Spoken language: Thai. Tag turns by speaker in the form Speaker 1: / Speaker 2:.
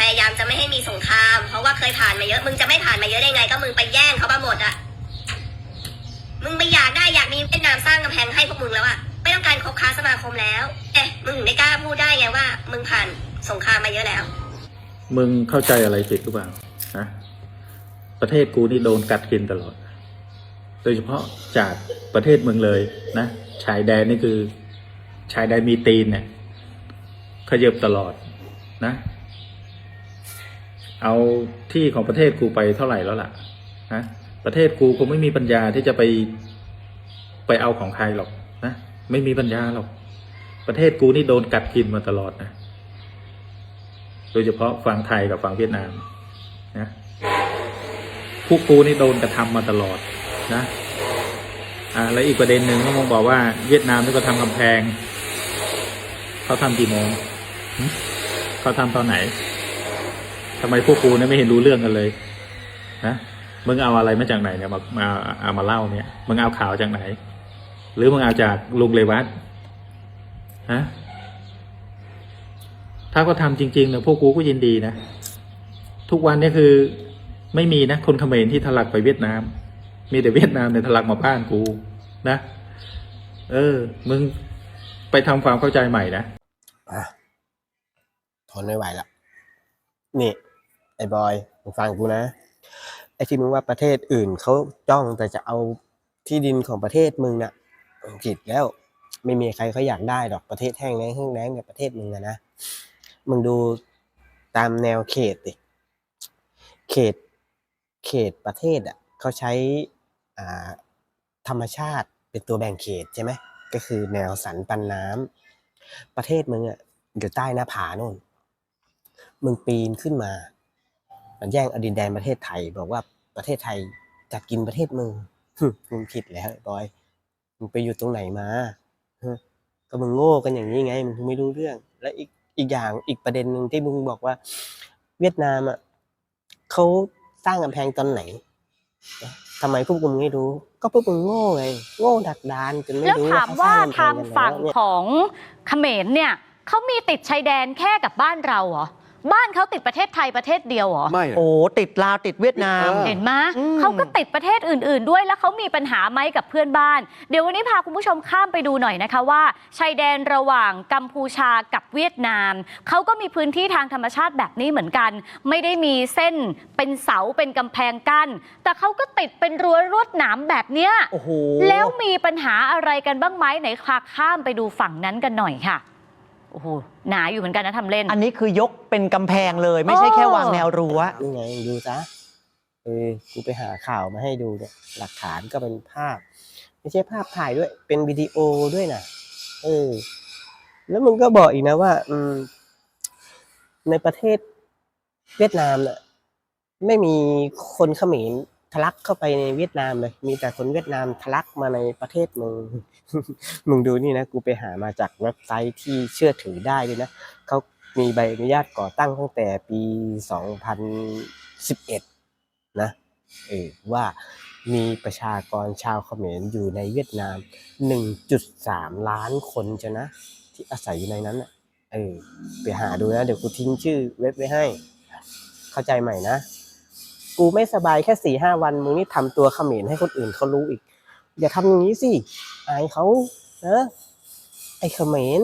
Speaker 1: พยายามจะไม่ให้มีสงคราม เพราะว่าเคยผ่านมาเยอะ มึงจะไม่ผ่านมาเยอะได้ไง ก็มึงไปแย่งเขามาหมดอะมึงไม่อยากได้อยากมีเวียดนามสร้างกำแพงให้พวกมึงแล้วอะไม่ต้องการคบค้าสมาคมแล้ว เอ๊ะ มึงถึงไม่กล้าพูดได้ไงว่า มึงผ่านสงครามมาเยอะแล้ว
Speaker 2: มึงเข้าใจอะไรผิดหรือเปล่านะประเทศกูนี่โดนกัดกินตลอด โดยเฉพาะจากประเทศมึงเลยนะ ชายแดนนี่คือ ชายแดนมีตีนเนี่ยขยับตลอดนะ เอาที่ของประเทศกูไปเท่าไหร่แล้วล่ะนะประเทศกูคงไม่มีปัญญาที่จะไปไปเอาของใครหรอกนะไม่มีปัญญาหรอก ประเทศกูนี่โดนกัดกินมาตลอดนะ โดยเฉพาะฝั่งไทยกับฝั่งเวียดนามนะพวกกูนี่โดนกระทำมาตลอดนะอ่าแล้วอีกประเด็นหนึ่งก็มองบอกว่าเวียดนามนี่ก็ทำกำแพง เขาทำกี่โมงเขาทำตอนไหน ทำไมพวกกูเนี่ยไม่เห็นรู้เรื่องกันเลยนะมึงเอาอะไรมาจากไหนเนี่ยมามาเอามาเล่าเนี่ยมึงเอาข่าวจากไหน หรือมึงเอาจากลุงเลวัตฮะถ้าเขาทำจริงๆเนี่ยพวกกูก็ยินดีนะทุกวันนี้คือไม่มีนะคนเขมรที่ทะลักไปเวียดนาม มีแต่เวียดนามเนี่ยทะลักมาบ้านกูนะ เออ มึงไปทำความเข้าใจใหม่นะ
Speaker 3: อะทนไม่ไหวละนี่ ไอ้บอยมึงฟังกูนะ ไอ้ที่มึงว่าประเทศอื่นเขาจ้องแต่จะเอาที่ดินของประเทศมึงนะ่ะผิดแล้วไม่มีใครเขาอยากได้ดอกประเทศแห้งแล้งแห้งแล้งแบบประเทศมึงอะนะมึงดูตามแนวเขตดิเขตเขตประเทศอะเขาใช้อ่าธรรมชาติเป็นตัวแบ่งเขตใช่ไหมก็คือแนวสันปันน้ำประเทศมึงอะอยู่ใต้หน้าผาโน่นมึงปีนขึ้นมา มันแย่งเอาดินแดนประเทศไทย บอกว่าประเทศไทยจะกินประเทศมึงหึมึงผิดแล้วไอ้บอยมึงไปอยู่ตรงไหนมาฮะก็มึงโง่กันอย่างนี้ไงมึงถึงไม่รู้เรื่อง และอีกอีกอย่างอีกประเด็นหนึ่งที่มึงบอกว่า เวียดนามอะเขาสร้างกำแพงตอนไหนนะทำไมพวกมึงไม่รู้ ก็พวกมึงโง่ไงโง่ดักดานจนไม่
Speaker 4: แล้ว
Speaker 3: รู้
Speaker 4: ถามว่า
Speaker 3: เขสร้
Speaker 4: ทาง
Speaker 3: กำแพกัน
Speaker 4: ฝั่ง
Speaker 3: แล้วเนี่ย
Speaker 4: ของเขมรเนี่ยเขามีติดชายแดนแค่กับบ้านเราเหรอ บ้านเขาติดประเทศไทยประเทศเดียวเหรอ
Speaker 5: ไม่นะ
Speaker 6: โอ้ติดลาวติดเวียดนาม
Speaker 5: เออ
Speaker 4: เห็นไหม
Speaker 6: อืม
Speaker 4: เขาก็ติดประเทศอื่น ๆ ด้วยแล้วเขามีปัญหาไหมกับเพื่อนบ้าน เดี๋ยววันนี้พาคุณผู้ชมข้ามไปดูหน่อยนะคะว่าชายแดนระหว่างกัมพูชากับเวียดนาม เขาก็มีพื้นที่ทางธรรมชาติแบบนี้เหมือนกัน ไม่ได้มีเส้นเป็นเสาเป็นกำแพงกั้นแต่เขาก็ติดเป็นรั้วรวดหนามแบบเนี้ย
Speaker 6: โอ้โห
Speaker 4: แล้วมีปัญหาอะไรกันบ้างไหมไหนพาข้ามไปดูฝั่งนั้นกันหน่อยค่ะ โอ้โหหนาอยู่เหมือนกันนะทำเล่น
Speaker 6: อันนี้คือยกเป็นกำแพงเลย ไม่ใช่แค่วางแนวรั้ว
Speaker 3: นี่ไงดูซะเออกูไปหาข่าวมาให้ดูเนี่ยหลักฐานก็เป็นภาพ ไม่ใช่ภาพถ่ายด้วย เป็นวิดีโอด้วยนะเออ แล้วมึงก็บอกอีกนะว่า อืม ในประเทศเวียดนามน่ะ ไม่มีคนเขมร ทะลักเข้าไปในเวียดนามเลย มีแต่คนเวียดนามทะลักมาในประเทศมึง มึงดูนี่นะ กูไปหามาจากเว็บไซต์ที่เชื่อถือได้เลยนะ เขามีใบอนุญาตก่อตั้งตั้งแต่ปี 2011 นะ เออว่ามีประชากรชาวเขมรอยู่ในเวียดนาม 1.3 ล้านคนจะนะ ที่อาศัยอยู่ในนั้นนะเออ ไปหาดูนะ เดี๋ยวกูทิ้งชื่อเว็บไว้ให้ เข้าใจใหม่นะ กูไม่สบายแค่สี่ห้าวันมึงนี่ทำตัวเขมรให้คนอื่นเขารู้อีก อย่าทำอย่างนี้สิอายเขานะไอ้เขมร